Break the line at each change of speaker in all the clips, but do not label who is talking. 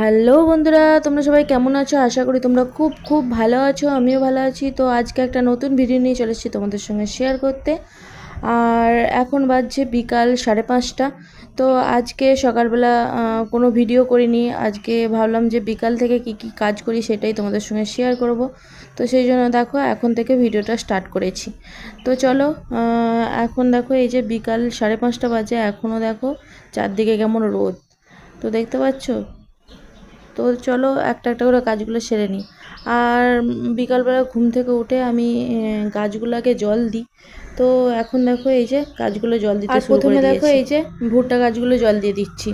Hello বন্ধুরা, তোমরা সবাই কেমন আছো? আশা করি তোমরা খুব খুব ভালো আছো, আমিও ভালো আছি। তো আজকে একটা নতুন ভিডিও নিয়ে চলে এসেছি তোমাদের সঙ্গে শেয়ার করতে। আর এখন বাজছে বিকাল সাড়ে পাঁচটা। তো আজকে সকালবেলা কোনো ভিডিও করিনি। আজকে ভাবলাম যে বিকাল থেকে কি কি কাজ করি সেটাই তোমাদের সঙ্গে শেয়ার করব। তো সেই জন্য দেখো, এখন থেকে ভিডিওটা স্টার্ট করেছি। তো চলো এখন দেখো এই যে বিকাল সাড়ে পাঁচটা বাজে এখনও দেখো চারদিকে কেমন রোদ। তো দেখতে পাচ্ছো? তো চলো একটা একটা করে কাজগুলো সেরে নিই। আর বিকালবেলা ঘুম থেকে উঠে আমি গাছগুলোকে জল দিই। তো এখন দেখো এই যে গাছগুলো জল দিতে শুরু
প্রথমে
দেখো এই যে ভুট্টা গাছগুলো জল দিয়ে দিচ্ছি।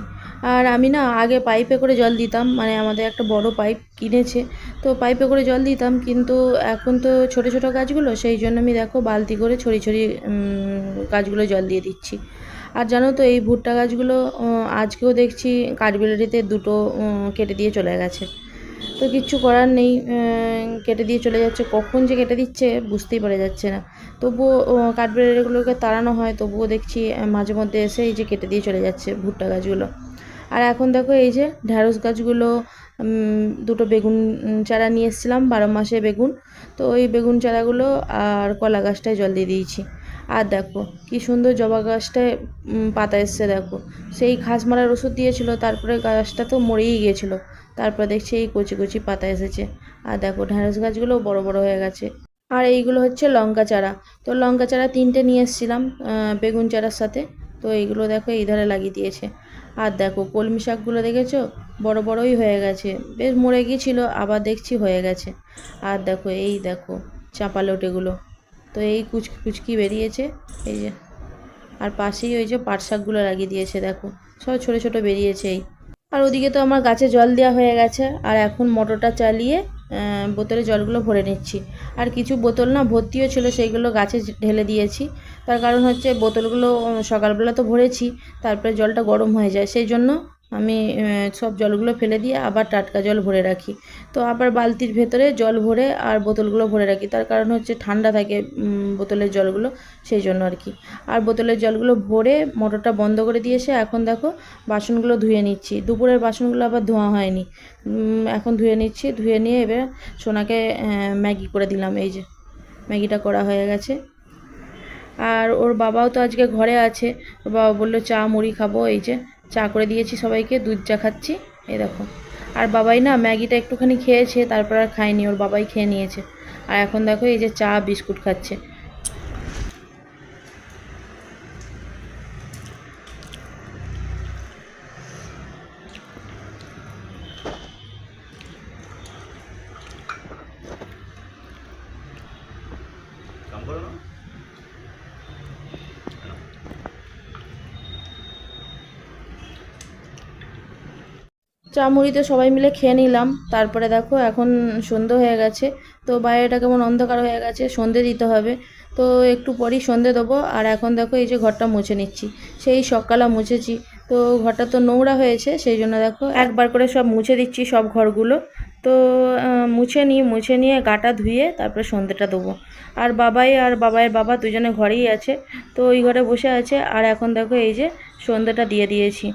আর আমি না আগে পাইপে করে জল দিতাম মানে আমাদের একটা বড় পাইপ কিনেছে। তো পাইপে করে জল দিতাম কিন্তু এখন তো ছোট ছোট গাছগুলো সেই জন্য আমি দেখো বালতি করে ছড়ি ছড়ি গাছগুলো জল দিয়ে দিচ্ছি। আর জানো তো এই ভুট্টা গাছগুলো আজকেও দেখছি কাঠবিড়ালিতে দুটো কেটে দিয়ে চলে গেছে। তো কিচ্ছু করার নেই কেটে দিয়ে চলে যাচ্ছে। কখন যে কেটে দিচ্ছে বুঝতেই পারা যাচ্ছে না। তবুও উম, তাড়ানো হয় তবুও দেখছি মাঝে মধ্যে এসে এই যে কেটে দিয়ে চলে যাচ্ছে ভুট্টা গাছগুলো। আর এখন দেখো এই যে ঢ্যাঁড়স গাছগুলো দুটো বেগুন চারা নিয়ে এসেছিলাম বারো মাসে বেগুন। তো ওই বেগুন চারাগুলো আর কলা গাছটায় জল দিয়ে দিয়েছি। আর দেখো, কি সুন্দর জবা গাছটায় পাতা এসছে দেখো। সেই ঘাস মারার ওষুধ দিয়েছিল, তারপরে গাছটা তো মরেই গিয়েছিল। তারপর দেখছি এই কচি কচি পাতা এসেছে। আর দেখো, ঢ্যাঁড়স গাছগুলো বড় বড় হয়ে গেছে। আর এইগুলো হচ্ছে লঙ্কা চারা। তো লঙ্কা চারা তিনটে নিয়ে এসেছিলাম বেগুন চারার সাথে। তো এইগুলো দেখো এই ধারে লাগিয়ে দিয়েছে। আর দেখো, কলমি শাকগুলো দেখেছ? বড় বড়ই হয়ে গেছে। বেশ মরে গিয়েছিল, আবার দেখছি হয়ে গেছে। আর দেখো, এই দেখো, চাঁপা লোটেগুলো। তো এই কুচকি কুচকি বেরিয়েছে, এই যে। আর পাশেই ওই যে পাট শাকগুলো লাগিয়ে দিয়েছে, দেখো। সব ছোটো ছোটো বেরিয়েছে এই। আর ওদিকে তো আমার গাছে জল দেওয়া হয়ে গেছে, আর এখন মোটরটা চালিয়ে বোতলে জলগুলো ভরে নিচ্ছি। আর কিছু বোতল না ভর্তিও ছিল, সেইগুলো গাছে ঢেলে দিয়েছি। তার কারণ হচ্ছে বোতলগুলো সকালবেলা তো ভরেছি, তারপরে জলটা গরম হয়ে যায়। সেই জন্য আমি সব জলগুলো ফেলে দিয়ে আবার টাটকা জল ভরে রাখি। তো আবার বালতির ভেতরে জল ভরে আর বোতলগুলো ভরে রাখি। তার কারণ হচ্ছে ঠান্ডা থাকে বোতলের জলগুলো, সেই জন্য আর কি। আর বোতলের জলগুলো ভরে মোটরটা বন্ধ করে দিয়ে এসে এখন দেখো বাসনগুলো ধুয়ে নিচ্ছি। দুপুরের বাসনগুলো আবার ধোয়া হয়নি। এখন ধুয়ে নিচ্ছি। ধুয়ে নিয়ে এবার সোনাকে ম্যাগি করে দিলাম। এই যে ম্যাগিটা করা হয়ে গেছে। আর ওর বাবাও তো আজকে ঘরে আছে। বাবা বলল, চা, মুড়ি খাব। এই যে চা করে দিয়েছি সবাইকে, দুধ চা খাচ্ছি, এই দেখো। আর বাবাই না ম্যাগিটা একটুখানি খেয়েছে, তারপর আর খায়নি, ওর বাবাই খেয়ে নিয়েছে। আর এখন দেখো এই যে চা, বিস্কুট খাচ্ছে
কাম করো না
চা মুড়ি তো সবাই মিলে খেয়ে নিলাম। তারপরে দেখো এখন সন্ধে হয়ে গেছে। তো বাইরেটা কেমন অন্ধকার হয়ে গেছে, সন্ধে দিতে হবে। তো একটু পরই সন্ধে দেবো। আর এখন দেখো এই যে ঘরটা মুছে নিচ্ছি। সেই সকালে মুছেছি। তো ঘরটা তো নোংরা হয়েছে, সেই জন্য দেখো একবার করে সব মুছে দিচ্ছি সব ঘরগুলো। তো মুছে নিই, মুছে নিয়ে গাটা ধুয়ে তারপরে সন্ধেটা দেবো। আর বাবাই আর বাবাইয়ের বাবা দুজনে ঘরেই আছে। তো ওই ঘরে বসে আছে। আর এখন দেখো এই যে সন্ধেটা দিয়ে দিয়েছি।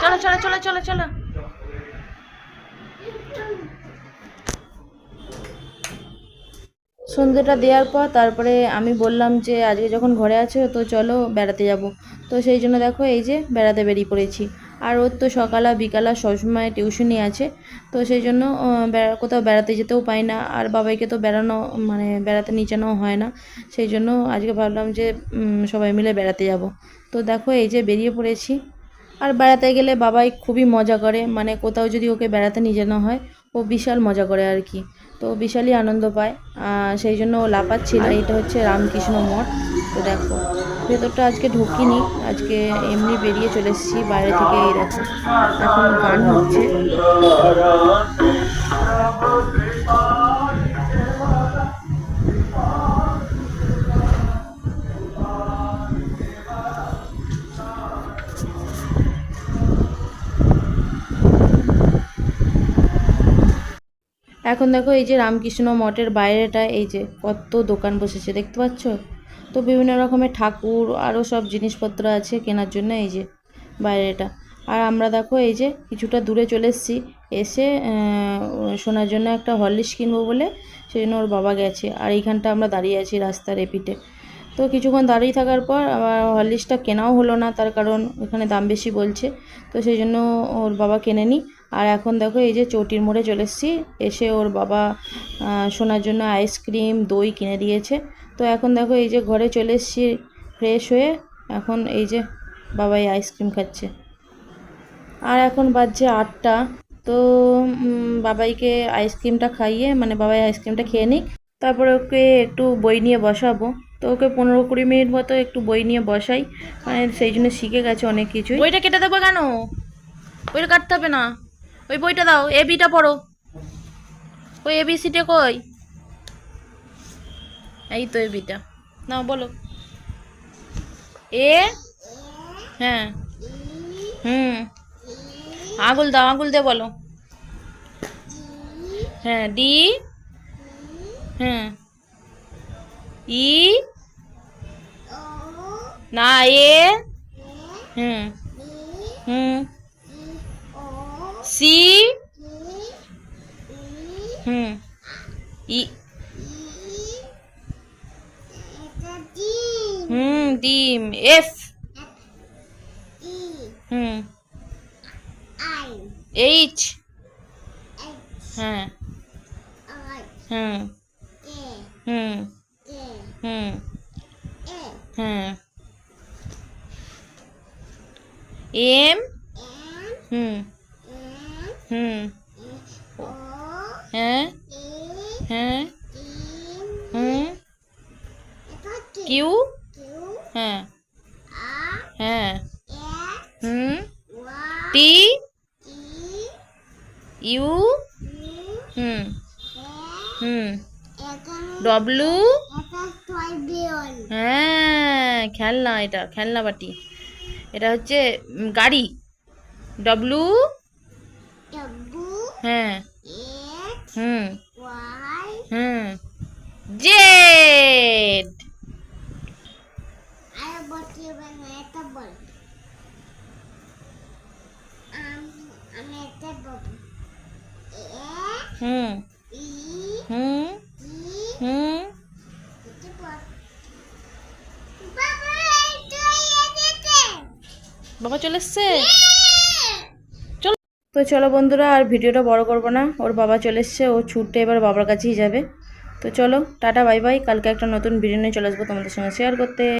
চলো চলো চলো চলো চলো। সন্ধ্যেটা দেওয়ার পর তারপরে আমি বললাম যে, আজকে যখন ঘরে আছে, তো চলো বেড়াতে যাব। তো সেই জন্য দেখো, এই যে বেড়াতে বেরিয়ে পড়েছি। আর ওর তো সকালা, বিকালা সবসময় টিউশনই আছে। তো সেই জন্য কোথাও বেড়াতে যেতেও পাই না। আর বাবাইকে তো বেড়ানো মানে বেড়াতে যাওয়াও হয় না। সেই জন্য আজকে ভাবলাম যে সবাই মিলে বেড়াতে যাব। তো দেখো, এই যে বেরিয়ে পড়েছি। আর বেড়াতে গেলে বাবাই খুবই মজা করে। মানে কোথাও যদি ওকে বেড়াতে নিয়ে হয়, ও বিশাল মজা করে আর কি। তো বিশালই আনন্দ পায়। সেই জন্য ও লাপাচ্ছিল এটা হচ্ছে রামকৃষ্ণ মঠ। তো দেখো, ভেতরটা আজকে ঢুকিনি, আজকে এমনি বেরিয়ে চলে এসেছি, বাইরে থেকে এই দেখো, এখন গান হচ্ছে। এখন দেখো এই যে রামকৃষ্ণ মঠের বাইরেটা, এই যে কত দোকান বসেছে, দেখতে পাচ্ছ? তো বিভিন্ন রকমের ঠাকুর আরও সব জিনিসপত্র আছে কেনার জন্য, এই যে বাইরেটা। আর আমরা দেখো এই যে কিছুটা দূরে চলে এসেছি, এসে শোনার জন্য একটা হরলিক্স কিনবো বলে সেই জন্য ওর বাবা গেছে। আর এইখানটা আমরা দাঁড়িয়ে আছি রাস্তার এপিটে তো কিছুক্ষণ দাঁড়িয়ে থাকার পর আবার হরলিক্সটা কেনাও হলো না, তার কারণ ওখানে দাম বেশি বলছে। তো সেই জন্য ওর বাবা কেনেনি আর এখন দেখো এই যে চটির মোড়ে চলে এসেছি, এসে ওর বাবা শোনার জন্য আইসক্রিম দই কিনে দিয়েছে। তো এখন দেখো এই যে ঘরে চলে এসেছি ফ্রেশ হয়ে। এখন এই যে বাবাই আইসক্রিম খাচ্ছে। আর এখন বাজছে আটটা। তো বাবাইকে আইসক্রিমটা খাইয়ে মানে বাবাই আইসক্রিমটা খেয়ে নিক। তারপরে ওকে একটু বই নিয়ে বসাবো। তো ওকে পনেরো কুড়ি মিনিট মতো একটু বই নিয়ে বসাই। মানে সেই জন্য শিখে গেছে অনেক কিছুই। বইটা কেটে দেবো কেন? বইটা কাটতে হবে না। ওই বইটা দাও এ বিটা পড়ো। ওই এ বি সিটে কই? এই তো এ বিটা নাও, বলো। এ? হ্যাঁ। হুম। আঙুল দাও, আঙুল দিয়ে বলো। হ্যাঁ ডি। হ্যাঁ ই। না, এ। হুম। হুম। সি। হুম। ই। হুম, ডিম, এফ। হুম। এইচ। হ্যাঁ। হুম। হুম। হুম। হ্যাঁ। এম। হুম। হুম। হ্যাঁ। হ্যাঁ। হুম। কিউ। হ্যাঁ। হ্যাঁ। হুম। টি ইউ হুম। হুম। ডব্লু। হ্যাঁ খেলনা এটা খেলনা বাটি। এটা হচ্ছে গাড়ি। ডব্লু। হ্যাঁ। হুম। হুম। জেড। হুম। হুম। হুম। বাবা চলে এসছে? তো চলো বন্ধুরা, আর ভিডিওটা বড় করব না। ওর বাবা চলে এসছে, ও ছুটতে এবার বাবার কাছেই যাবে। তো চলো, টাটা, বাই বাই। কালকে একটা নতুন ভিডিও নিয়ে চলে আসব তোমাদের সঙ্গে শেয়ার করতে।